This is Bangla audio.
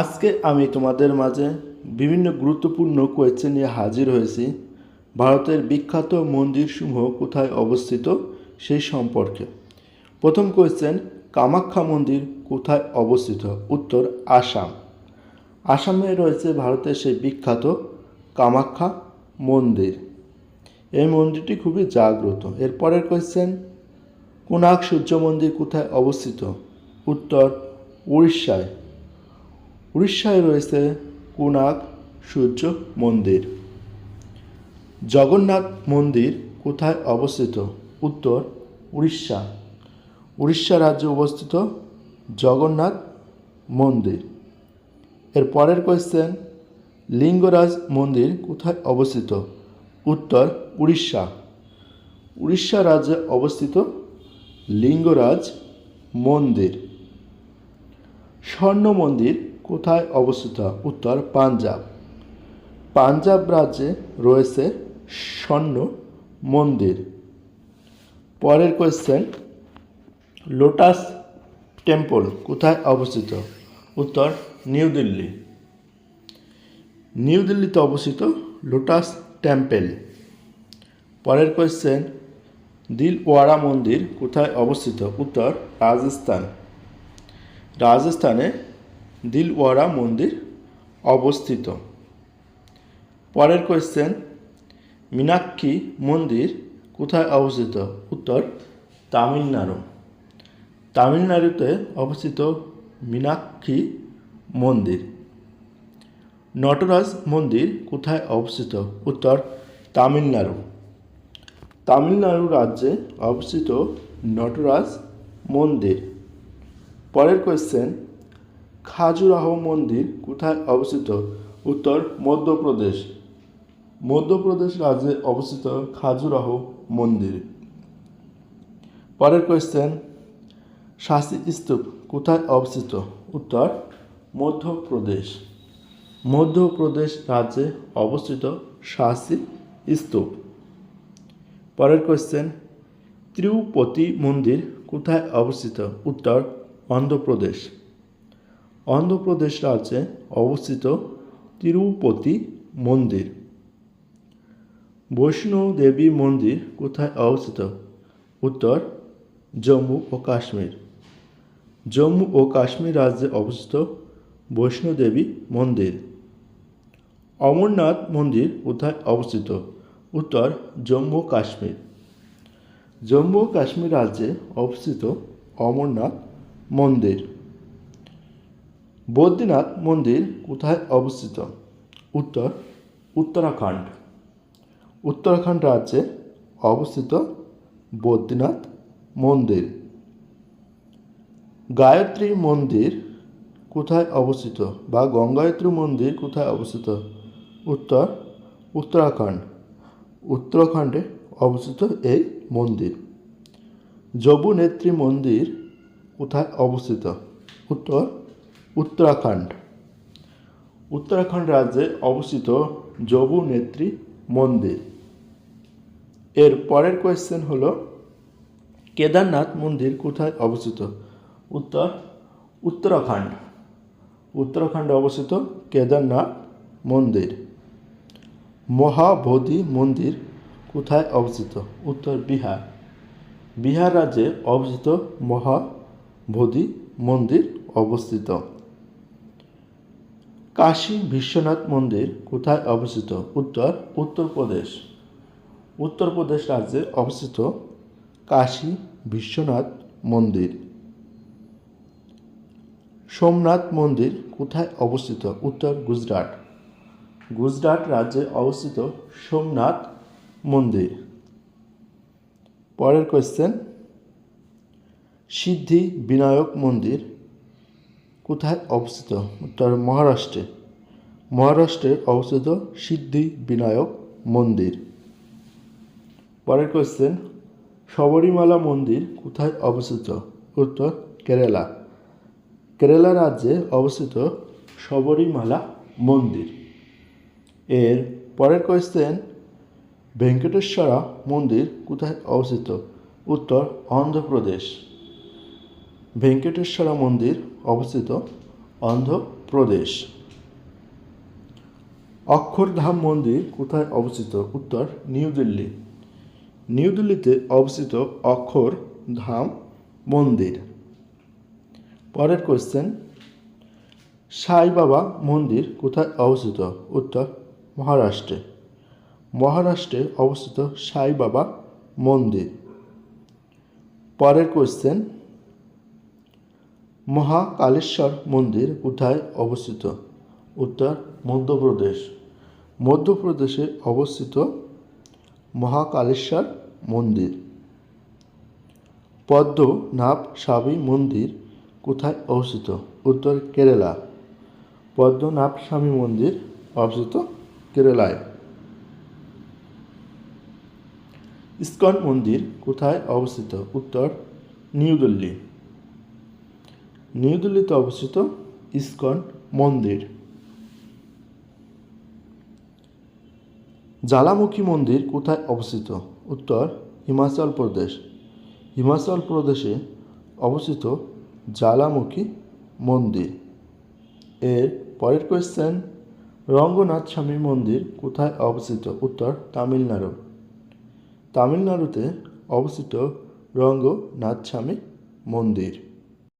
আজকে আমি তোমাদের মাঝে বিভিন্ন গুরুত্বপূর্ণ কোয়েশ্চেন নিয়ে হাজির হয়েছি। ভারতের বিখ্যাত মন্দিরসমূহ কোথায় অবস্থিত সেই সম্পর্কে। প্রথম কোয়েশ্চেন কামাখ্যা মন্দির কোথায় অবস্থিত? উত্তর, আসাম। আসামে রয়েছে ভারতের সেই বিখ্যাত কামাখ্যা মন্দির। এই মন্দিরটি খুবই জাগ্রত। এরপরের কোয়েশ্চেন কোনাক সূর্য মন্দির কোথায় অবস্থিত? উত্তর উড়িষ্যায় উড়িষ্যায় রয়েছে কোনাক সূর্য মন্দির। জগন্নাথ মন্দির কোথায় অবস্থিত? উত্তর, উড়িষ্যা। উড়িষ্যা রাজ্যে অবস্থিত জগন্নাথ মন্দির। এর পরের কোয়েশ্চেন লিঙ্গরাজ মন্দির কোথায় অবস্থিত? উত্তর, উড়িষ্যা। উড়িষ্যা রাজ্যে অবস্থিত লিঙ্গরাজ মন্দির। স্বর্ণ মন্দির কোথায় অবস্থিত? উত্তর, পাঞ্জাব। পাঞ্জাব রাজ্যে রয়েছে স্বর্ণ মন্দির। পরের কোয়েশ্চেন লোটাস টেম্পল কোথায় অবস্থিত? উত্তর নিউ দিল্লি নিউ দিল্লিতে অবস্থিত লোটাস টেম্পল পরের কোয়েশ্চেন দিলওয়াড়া মন্দির কোথায় অবস্থিত? উত্তর, রাজস্থান। রাজস্থানে দিলওয়াড়া মন্দির অবস্থিত। পরের কোয়েশ্চেন মীনাক্ষী মন্দির কোথায় অবস্থিত? উত্তর, তামিলনাড়ু। তামিলনাড়ুতে অবস্থিত মীনাক্ষী মন্দির। নটরাজ মন্দির কোথায় অবস্থিত? উত্তর, তামিলনাড়ু। তামিলনাড়ু রাজ্যে অবস্থিত নটরাজ মন্দির। পরের কোয়েশ্চেন খাজুরাহ মন্দির কোথায় অবস্থিত? উত্তর, মধ্যপ্রদেশ। মধ্যপ্রদেশ রাজ্যে অবস্থিত খাজুরাহ মন্দির। পরের কোয়েশ্চেন শাসি স্তূপ কোথায় অবস্থিত? উত্তর, মধ্যপ্রদেশ। মধ্যপ্রদেশ রাজ্যে অবস্থিত শাসি স্তূপ। পরের কোয়েশ্চেন তিরুপতি মন্দির কোথায় অবস্থিত? উত্তর অন্ধ্রপ্রদেশ অন্ধ্রপ্রদেশ রাজ্যে অবস্থিত তিরুপতি মন্দির। বৈষ্ণব দেবী মন্দির কোথায় অবস্থিত? উত্তর, জম্মু ও কাশ্মীর। জম্মু ও কাশ্মীর রাজ্যে অবস্থিত বৈষ্ণোদেবী মন্দির। অমরনাথ মন্দির কোথায় অবস্থিত? উত্তর, জম্মু কাশ্মীর। জম্মু কাশ্মীর রাজ্যে অবস্থিত অমরনাথ মন্দির। বদ্রীনাথ মন্দির কোথায় অবস্থিত? উত্তর, উত্তরাখণ্ড। উত্তরাখণ্ড রাজ্যে অবস্থিত বদ্রীনাথ মন্দির। গায়ত্রী মন্দির কোথায় অবস্থিত বা গঙ্গায়ত্রী মন্দির কোথায় অবস্থিত? উত্তর, উত্তরাখণ্ড। উত্তরাখণ্ডে অবস্থিত এই মন্দির। যবুনেত্রী মন্দির কোথায় অবস্থিত? উত্তর উত্তরাখণ্ড। উত্তরাখণ্ড রাজ্যে অবস্থিত যবুনেত্রী মন্দির। এর পরের কোয়েশ্চেন হলো, কেদারনাথ মন্দির কোথায় অবস্থিত? উত্তর, উত্তরাখণ্ড। উত্তরাখণ্ডে অবস্থিত কেদারনাথ মন্দির। মহাবোধি মন্দির কোথায় অবস্থিত? উত্তর, বিহার। বিহার রাজ্যে অবস্থিত মহাবোধি মন্দির অবস্থিত। কাশী বিশ্বনাথ মন্দির কোথায় অবস্থিত? উত্তর, উত্তরপ্রদেশ। উত্তরপ্রদেশ রাজ্যে অবস্থিত কাশী বিশ্বনাথ মন্দির। সোমনাথ মন্দির কোথায় অবস্থিত? উত্তর, গুজরাট। গুজরাট রাজ্যে অবস্থিত সোমনাথ মন্দির। পরের কোয়েশ্চেন সিদ্ধি বিনায়ক মন্দির কোথায় অবস্থিত? উত্তর, মহারাষ্ট্রে। মহারাষ্ট্রে অবস্থিত সিদ্ধি বিনায়ক মন্দির। পরের কোয়েশ্চেন শবরীমালা মন্দির কোথায় অবস্থিত? উত্তর, কেরালা। কেরালা রাজ্যে অবস্থিত শবরীমালা মন্দির। এর পরের কোয়েশ্চেন ভেঙ্কটেশ্বরা মন্দির কোথায় অবস্থিত? উত্তর, অন্ধ্রপ্রদেশ। ভেঙ্কটেশ্বরা মন্দির অবস্থিত অন্ধ্রপ্রদেশ। অক্ষরধাম মন্দির কোথায় অবস্থিত? উত্তর, নিউ দিল্লি। নিউ দিল্লিতে অবস্থিত অক্ষর ধাম মন্দির। পরের কোশ্চেন সাই বাবা মন্দির কোথায় অবস্থিত? উত্তর, মহারাষ্ট্রে। মহারাষ্ট্রে অবস্থিত সাই বাবা মন্দির। পরের কোশ্চেন মহাকালেশ্বর মন্দির কোথায় অবস্থিত? উত্তর, মধ্যপ্রদেশ। মধ্যপ্রদেশে অবস্থিত মহাকালেশ্বর মন্দির। পদ্মনাভ স্বামী মন্দির কোথায় অবস্থিত? উত্তর, কেরালা। পদ্মনাভ স্বামী মন্দির অবস্থিত কেরালায়। ইস্কন মন্দির কোথায় অবস্থিত? উত্তর, নিউ দিল্লি। নিউ দিল্লিতে অবস্থিত ইস্কন মন্দির। জ্বালামুখী মন্দির কোথায় অবস্থিত? উত্তর, হিমাচল প্রদেশ। হিমাচল প্রদেশে অবস্থিত জ্বালামুখী মন্দির। এর পরের কোয়েশ্চেন রঙ্গনাথ স্বামী মন্দির কোথায় অবস্থিত? উত্তর, তামিলনাড়ু। তামিলনাড়ুতে অবস্থিত রঙ্গনাথ স্বামী মন্দির।